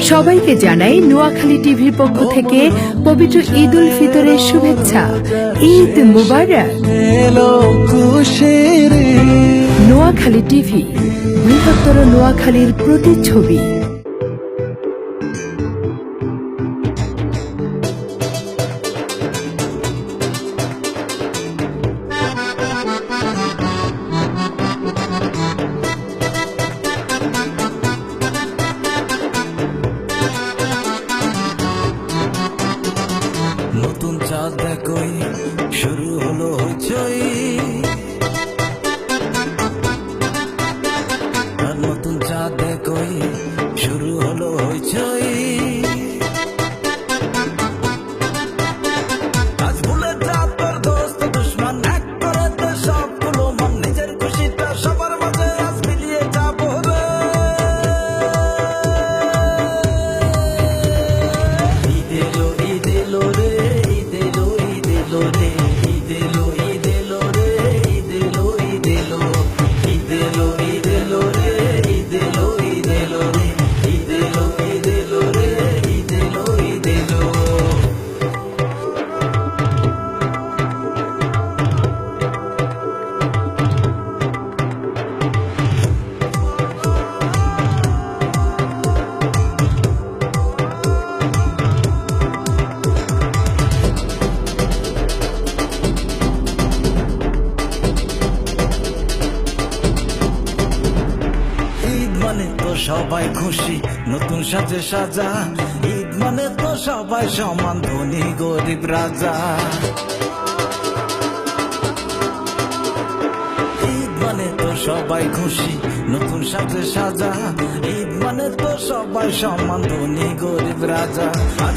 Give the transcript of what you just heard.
সবাইকে জানাই নোয়াখালী টিভির পক্ষ থেকে পবিত্র ঈদ উল ফিতরের শুভেচ্ছা। ঈদ মুবারক। নোয়াখালী টিভি, বৃহত্তর নোয়াখালীর প্রতিচ্ছবি। দেখই শুরু হলো হইচই। আর নতুন চা দেখই শুরু হলো হইচই। মানে তো সবাই খুশি, নতুন সাজে সাজা। ঈদ মানে তো সবাই সমান, ধনী, গরিব, রাজা। ঈদ মানে তো সবাই খুশি, নতুন সাজে সাজা। ঈদ মানে তো সবাই সমান, ধনী, গরিব, রাজা। আজ